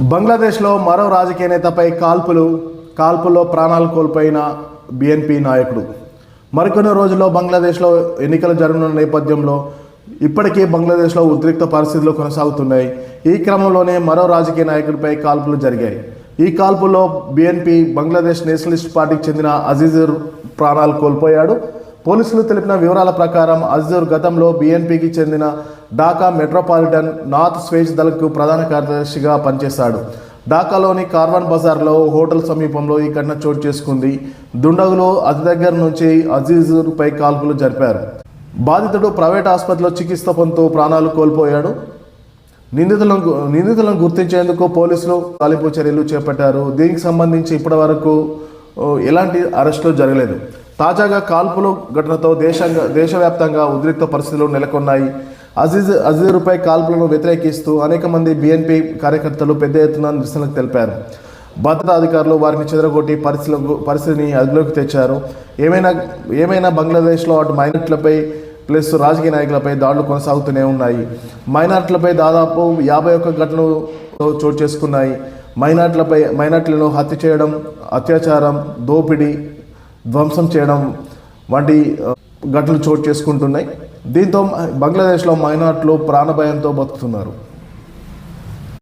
బంగ్లాదేశ్లో మరో రాజకీయ నేతపై కాల్పులు కాల్పుల్లో ప్రాణాలు కోల్పోయిన బిఎన్పి నాయకుడు. మరికొన్ని రోజుల్లో బంగ్లాదేశ్లో ఎన్నికలు జరగనున్న నేపథ్యంలో ఇప్పటికీ బంగ్లాదేశ్లో ఉద్రిక్త పరిస్థితులు కొనసాగుతున్నాయి. ఈ క్రమంలోనే మరో రాజకీయ నాయకుడిపై కాల్పులు జరిగాయి. ఈ కాల్పుల్లో బిఎన్పి బంగ్లాదేశ్ నేషనలిస్ట్ పార్టీకి చెందిన అజీజుర్ ప్రాణాలు కోల్పోయాడు. పోలీసులు తెలిపిన వివరాల ప్రకారం అజీజుర్ గతంలో బీఎన్పీకి చెందిన ఢాకా మెట్రోపాలిటన్ నార్త్ స్వేజ్ దళకు ప్రధాన కార్యదర్శిగా పనిచేశాడు. ఢాకాలోని కార్వాన్ బజార్లో హోటల్ సమీపంలో ఈ ఘటన చోటు చేసుకుంది. దుండగులు అతి దగ్గర నుంచి అజీజుపై కాల్పులు జరిపారు. బాధితుడు ప్రైవేట్ ఆసుపత్రిలో చికిత్స పొందుతూ ప్రాణాలు కోల్పోయాడు. నిందితులను నిందితులను గుర్తించేందుకు పోలీసులు గాలింపు చర్యలు చేపట్టారు. దీనికి సంబంధించి ఇప్పటి వరకు ఎలాంటి అరెస్టులు జరగలేదు. తాజాగా కాల్పులు ఘటనతో దేశంగా దేశవ్యాప్తంగా ఉద్రిక్త పరిస్థితులు నెలకొన్నాయి. అజీజ్ అజీరుపై కాల్పులను వ్యతిరేకిస్తూ అనేక మంది బీఎన్పీ కార్యకర్తలు పెద్ద ఎత్తున నిరసనకు తెలిపారు. భద్రతా అధికారులు వారిని చెదరగొట్టి పరిస్థితులకు పరిస్థితిని అదుపులోకి తెచ్చారు. ఏమైనా ఏమైనా బంగ్లాదేశ్లో అటు మైనట్లపై ప్లస్ రాజకీయ నాయకులపై దాడులు కొనసాగుతూనే ఉన్నాయి. మైనార్టీలపై దాదాపు యాభై ఒక్క ఘటనలు చోటు చేసుకున్నాయి. మైనార్టీలపై మైనార్టీలను హత్య చేయడం అత్యాచారం దోపిడీ ధ్వంసం చేయడం వంటి ఘటనలు చోటు చేసుకుంటున్నాయి. దీంతో బంగ్లాదేశ్లో మైనార్టీలు ప్రాణభయంతో బతుకుతున్నారు.